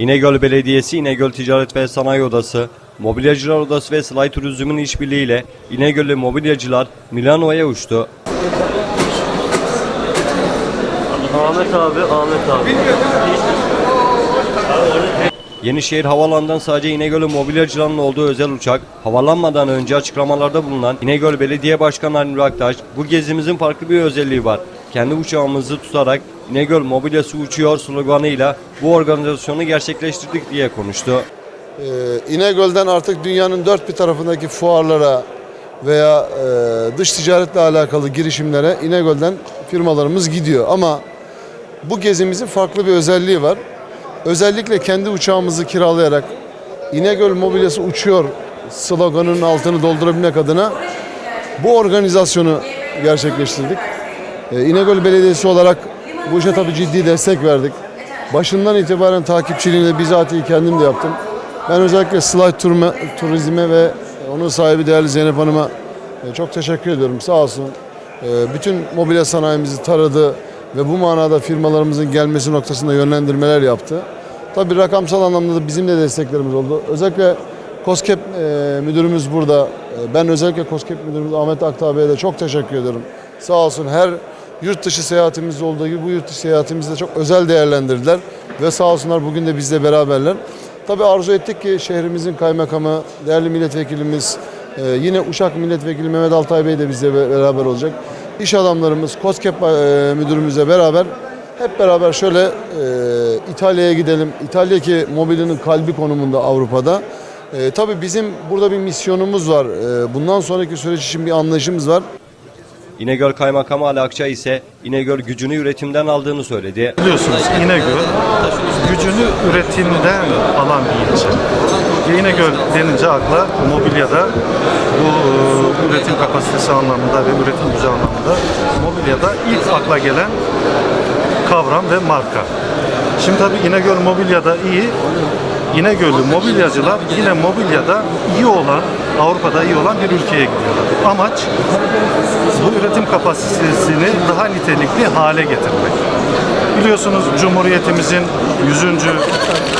İnegöl Belediyesi, İnegöl Ticaret ve Sanayi Odası, Mobilyacılar Odası ve Slay Turizm'in işbirliğiyle İnegöl'lü mobilyacılar Milano'ya uçtu. Ahmet abi, Ahmet abi. Yenişehir Havalanı'ndan sadece İnegöl'ü mobilyacıların olduğu özel uçak, havalanmadan önce açıklamalarda bulunan İnegöl Belediye Başkanı Ali Aktaş, bu gezimizin farklı bir özelliği var. Kendi uçağımızı tutarak İnegöl mobilyası uçuyor sloganıyla bu organizasyonu gerçekleştirdik diye konuştu. Ee, İnegöl'den artık dünyanın dört bir tarafındaki fuarlara veya e, dış ticaretle alakalı girişimlere İnegöl'den firmalarımız gidiyor. Ama bu gezimizin farklı bir özelliği var. Özellikle kendi uçağımızı kiralayarak İnegöl mobilyası uçuyor sloganının altını doldurabilmek adına bu organizasyonu gerçekleştirdik. Ee, İnegöl Belediyesi olarak bu işe tabii ciddi destek verdik. Başından itibaren takipçiliğini bizatihi kendim de yaptım. Ben özellikle Slide Turma, Turizm'e ve onun sahibi değerli Zeynep Hanım'a e, çok teşekkür ediyorum. Sağ olsun. E, Bütün mobilya sanayimizi taradı ve bu manada firmalarımızın gelmesi noktasında yönlendirmeler yaptı. Tabii rakamsal anlamda da bizim de desteklerimiz oldu. Özellikle COSGAP e, müdürümüz burada. Ben özellikle COSGAP müdürümüz Ahmet Aktağ Bey'e de çok teşekkür ediyorum. Sağ olsun her yurt dışı seyahatimizde olduğu gibi bu yurt dışı seyahatimizde çok özel değerlendirdiler. Ve sağ olsunlar bugün de bizle beraberler. Tabii arzu ettik ki şehrimizin kaymakamı, değerli milletvekilimiz, e, yine Uşak Milletvekili Mehmet Altay Bey de bizle be- beraber olacak. İş adamlarımız, COSGAP e, müdürümüzle beraber hep beraber şöyle e, İtalya'ya gidelim. İtalya ki mobilinin kalbi konumunda Avrupa'da. E, tabii bizim burada bir misyonumuz var. E, bundan sonraki süreç için bir anlayışımız var. İnegöl Kaymakamı Ali Akça ise İnegöl gücünü üretimden aldığını söyledi. Biliyorsunuz İnegöl gücünü üretimden alan bir ilçe. İnegöl denince akla mobilyada bu e, üretim kapasitesi anlamında ve üretim gücü anlamında mobilyada ilk akla gelen kavram ve marka. Şimdi tabii İnegöl mobilyada iyi. İnegöllü mobilyacılar yine mobilyada iyi olan, Avrupa'da iyi olan bir ülkeye gidiyorlar. Amaç bu üretim kapasitesini daha nitelikli hale getirmek. Biliyorsunuz Cumhuriyetimizin 100.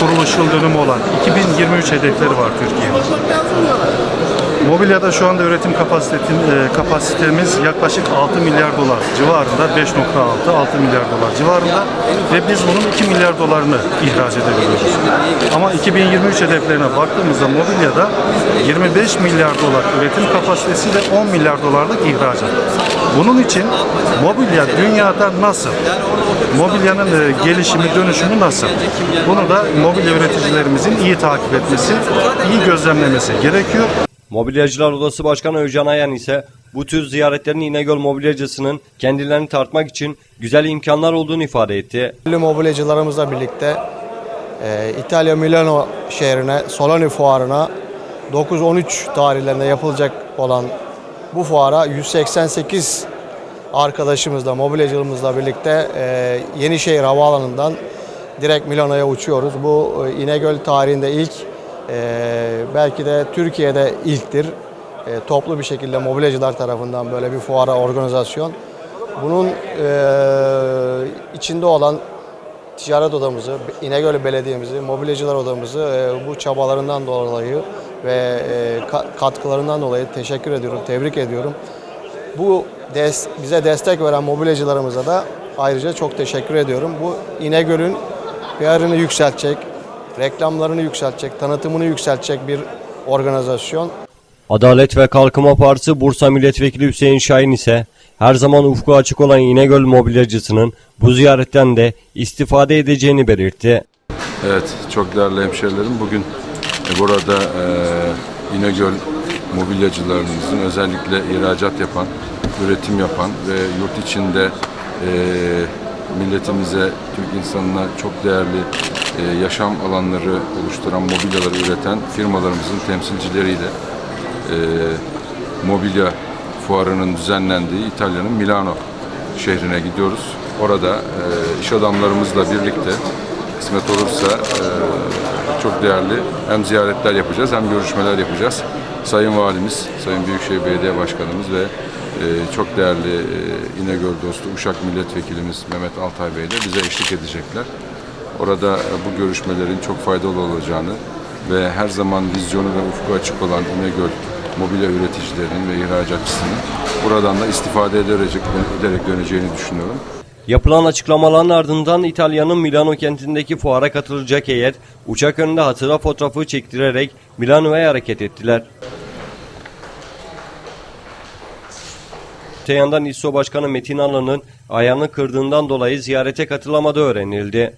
kuruluş yıl dönümü olan 2023 hedefleri var Türkiye'nin. Mobilyada şu anda üretim e, kapasitemiz yaklaşık 6 milyar dolar civarında, 5.6 6 milyar dolar civarında ve biz bunun 2 milyar dolarını ihraç edebiliyoruz. Ama 2023 hedeflerine baktığımızda mobilyada 25 milyar dolar üretim kapasitesi ve 10 milyar dolarlık ihracat. Bunun için mobilya dünyada nasıl? Mobilyanın e, gelişimi, dönüşümü nasıl? Bunu da mobilya üreticilerimizin iyi takip etmesi, iyi gözlemlemesi gerekiyor. Mobilyacılar Odası Başkanı Özcan Ayan ise bu tür ziyaretlerin İnegöl mobilyacısının kendilerini tartmak için güzel imkanlar olduğunu ifade etti. Mobilyacılarımızla birlikte e, İtalya Milano şehrine Solani fuarına 9-13 tarihlerinde yapılacak olan bu fuara 188 arkadaşımızla, mobilyacılığımızla birlikte e, Yenişehir Havaalanı'ndan direkt Milano'ya uçuyoruz. Bu e, İnegöl tarihinde ilk, e, belki de Türkiye'de ilktir. E, toplu bir şekilde mobilyacılar tarafından böyle bir fuara organizasyon. Bunun e, içinde olan ticaret odamızı, İnegöl Belediye'mizi, mobilyacılar odamızı e, bu çabalarından dolayı ve e, ka- katkılarından dolayı teşekkür ediyorum, tebrik ediyorum. Bu des- bize destek veren mobilyacılarımıza da ayrıca çok teşekkür ediyorum. Bu İnegöl'ün PR'ını yükseltecek, reklamlarını yükseltecek, tanıtımını yükseltecek bir organizasyon. Adalet ve Kalkınma Partisi Bursa Milletvekili Hüseyin Şahin ise her zaman ufku açık olan İnegöl mobilyacısının bu ziyaretten de istifade edeceğini belirtti. Evet, çok değerli hemşehrilerim. Bugün e, burada e, İnegöl mobilyacılarımızın özellikle ihracat yapan, üretim yapan ve yurt içinde e, milletimize, Türk insanına çok değerli yaşam alanları oluşturan mobilyaları üreten firmalarımızın temsilcileriyle e, mobilya fuarının düzenlendiği İtalya'nın Milano şehrine gidiyoruz. Orada e, iş adamlarımızla birlikte kısmet olursa e, çok değerli hem ziyaretler yapacağız hem görüşmeler yapacağız. Sayın Valimiz, Sayın Büyükşehir Belediye Başkanımız ve e, çok değerli e, İnegöl dostu Uşak Milletvekilimiz Mehmet Altay Bey de bize eşlik edecekler. Orada e, bu görüşmelerin çok faydalı olacağını ve her zaman vizyonu ve ufku açık olan İnegöl mobilya üreticilerinin ve ihracatçısının buradan da istifade ederek, ederek döneceğini düşünüyorum. Yapılan açıklamaların ardından İtalya'nın Milano kentindeki fuara katılacak heyet uçak önünde hatıra fotoğrafı çektirerek Milano'ya hareket ettiler. Öte yandan İSO Başkanı Metin Alan'ın ayağını kırdığından dolayı ziyarete katılamadığı öğrenildi.